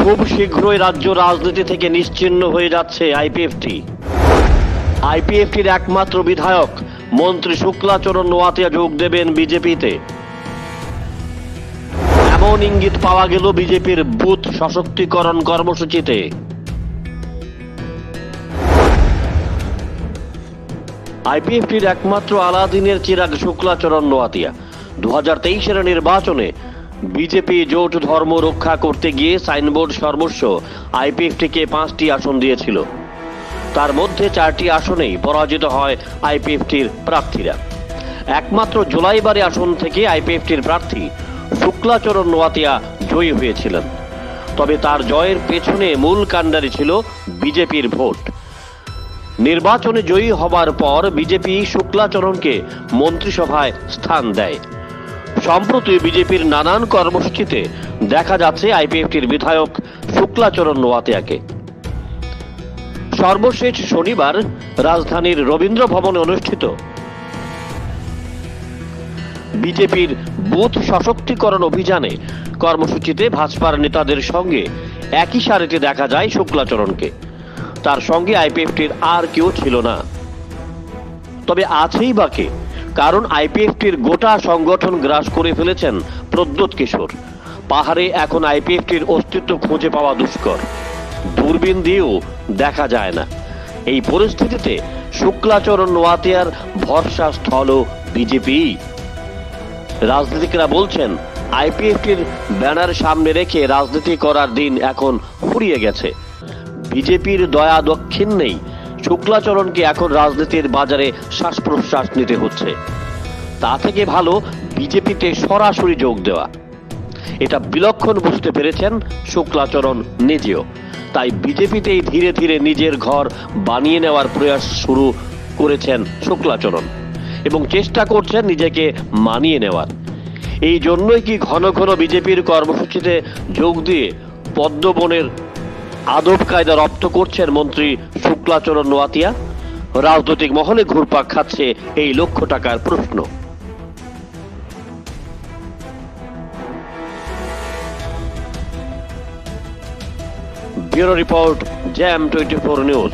খুব শীঘ্রই রাজ্য রাজনীতি থেকে নিশ্চিহ্ন হয়ে যাচ্ছে আইপিএফটি। আইপিএফটির একমাত্র বিধায়ক মন্ত্রী শুক্লাচরণ নোয়াতিয়া যোগ দেবেন বিজেপিতে। এমন ইঙ্গিত পাওয়া গেল বিজেপির বুথ সশক্তিকরণ কর্মসূচিতে। আইপিএফটির একমাত্র আলাদিনের চিরাগ শুক্লাচরণ নোয়াতিয়া। দু হাজার নির্বাচনে বিজেপি জোট ধর্ম রক্ষা করতে গিয়ে সাইনবোর্ড সর্বস্ব আইপিএফটিকে পাঁচটি আসন দিয়েছিল। তার মধ্যে চারটি আসনেই পরাজিত হয় আইপিএফটির প্রার্থীরা। একমাত্র জুলাইবাড়ি আসন থেকে আইপিএফটির প্রার্থী শুক্লাচরণ নোয়াতিয়া জয়ী হয়েছিলেন। তবে তার জয়ের পেছনে মূল কাণ্ডারি ছিল বিজেপির ভোট। নির্বাচনে জয়ী হবার পর বিজেপি শুক্লাচরণকে মন্ত্রিসভায় স্থান দেয়। সম্প্রতি বিজেপির নানান কর্মসূচিতে দেখা যাচ্ছে আইপিএফটির বিধায়ক শুক্লাচরণ নোয়াতিয়াকে। সর্বশেষ শনিবার রাজধানীর রবীন্দ্র ভবনে অনুষ্ঠিত বিজেপির বুথ সশক্তিকরণ অভিযানে কর্মসূচিতে ভাজপার নেতাদের সঙ্গে একই সারিতে দেখা যায় শুক্লাচরণকে। তার সঙ্গে আইপিএফটির আর কেউ ছিল না। তবে আছেই বাকে কারণ আইপিএফটির গোটা সংগঠন গ্রাস করে ফেলেছেন প্রদ্যোৎ কিশোর। পাহাড়ে এখন আইপিএফটির অস্তিত্ব খুঁজে পাওয়া দুষ্কর। দূরবীন দিয়েও দেখা যায় না। এই পরিস্থিতিতে শুক্লাচরণ নোয়াতিয়ার ভরসা স্থল বিজেপি। রাজনীতিকরা বলছেন, আইপিএফটির ব্যানার সামনে রেখে রাজনীতি করার দিন এখন ফুরিয়ে গেছে। বিজেপির দয়া দক্ষিণ নেই। শুক্লাচরণকে এখন রাজনীতির বাজারে শ্বাস প্রশ্বাস নিতে হচ্ছে। তা থেকে ভালো বিজেপিতে সরাসরি যোগ দেওয়া। এটা বিলক্ষণ বুঝতে পেরেছেন শুক্লাচরণ নিজেও। তাই বিজেপিতেই ধীরে ধীরে নিজের ঘর বানিয়ে নেওয়ার প্রয়াস শুরু করেছেন শুক্লাচরণ। এবং চেষ্টা করছেন নিজেকে মানিয়ে নেওয়ার। এই জন্যই কি ঘন ঘন বিজেপির কর্মসূচিতে যোগ দিয়ে পদ্মবনের আদব কায়দা রপ্ত করছেন মন্ত্রী শুক্লাচরণ নোয়াতিয়া। রাজনৈতিক মহলে ঘুরপাক খাচ্ছে এই লক্ষ টাকার প্রশ্ন। ব্যুরো রিপোর্ট, জ্যাম টোয়েন্টি ফোর নিউজ।